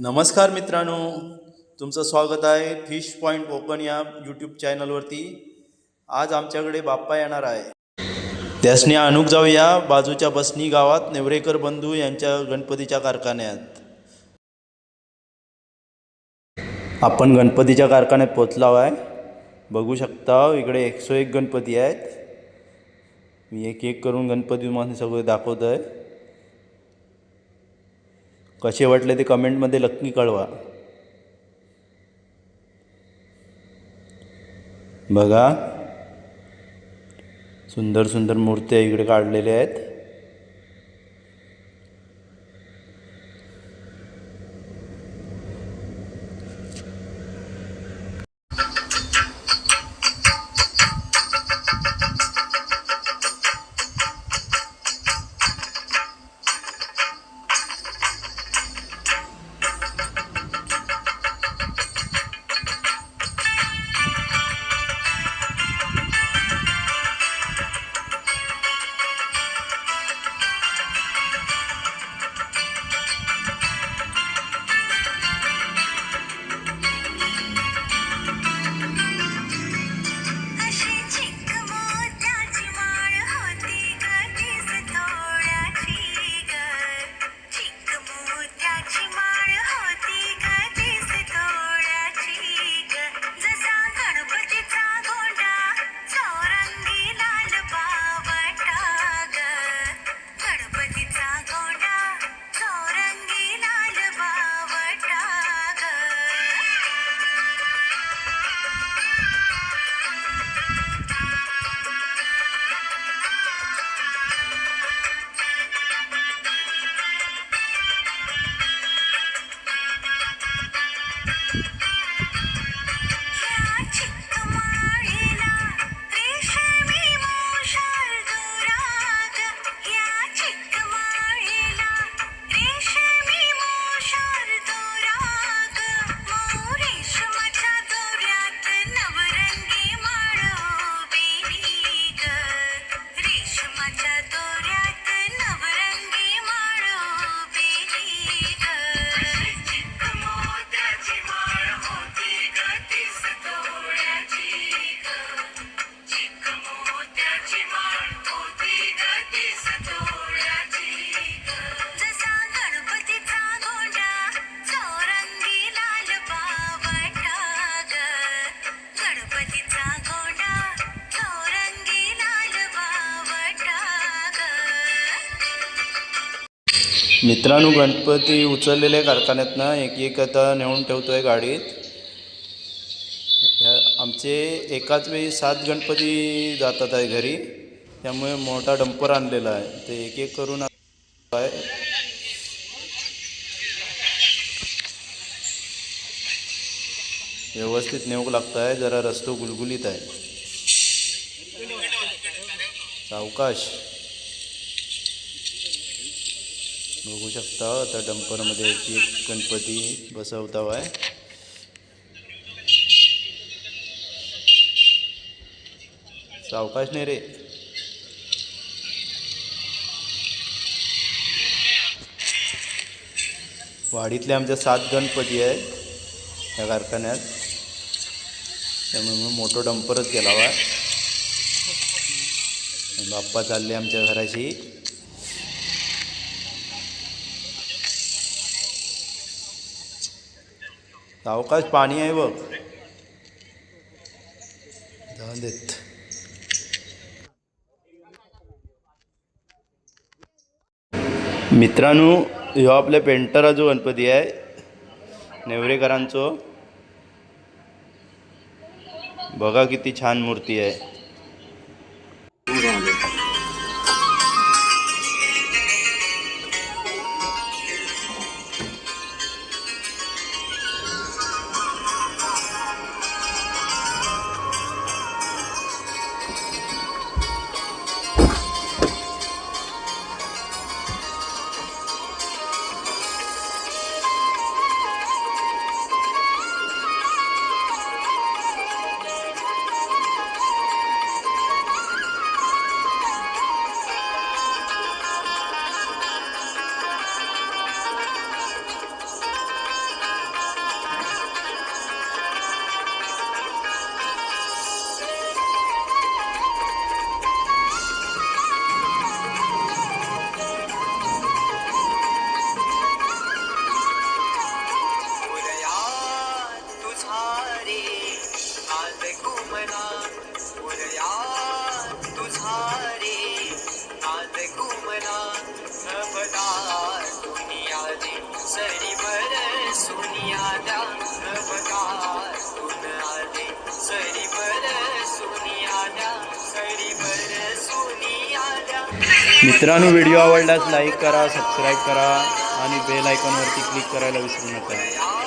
नमस्कार मित्रांनो तुमचं स्वागत आहे फिश पॉईंट कोकण या यूट्यूब चॅनलवरती आज आमच्याकडे बाप्पा येणार आहे. त्यासने अनुक जाऊया बाजूच्या बसनी गावात नेवरेकर बंधू यांच्या गणपतीच्या कारखान्यात. आपण गणपतीच्या कारखान्यात पोचलाव आहे. बघू शकता इकडे एकशे एक गणपती आहेत. मी एक एक करून गणपती तुम्हाला सगळे दाखवत आहे कसे वाटले ते कमेंटमध्ये नक्की कळवा. बघा. सुंदर सुंदर मूर्त्या इकडे काढलेल्या आहेत. मित्रांनो गणपती उचललेल्या कारखान्यातनं एक एक आता नेऊन ठेवतो आहे गाडीत आमचे एकाच वेळी सात गणपती जातात आहे घरी. त्यामुळे मोठा डंपर आणलेला आहे. ते एक एक करून आहे व्यवस्थित नेऊक लागत आहे जरा रस्तो गुलगुलीत आहे. सावकाश. बघू शकता. आता डंपरमध्ये एक एक गणपती बसवता आहे सावकाश नाही रे वाडीतले आमच्या सात गणपती आहेत या कारखान्यात. त्यामुळे मग मोठं डंपरच केला बाप्पा चालले आमच्या घराशी. सावकाश पाणी आहे बघ. जाऊन देत. मित्रांनो ह्यो आपल्या पेंटरा जो गणपती आहे. नेवरेकरांचो. बघा किती छान मूर्ती आहे. मित्रांनो व्हिडिओ आवडल्यास लाईक करा सबस्क्राईब करा आणि बेल आयकॉनवरती क्लिक करायला विसरू नका.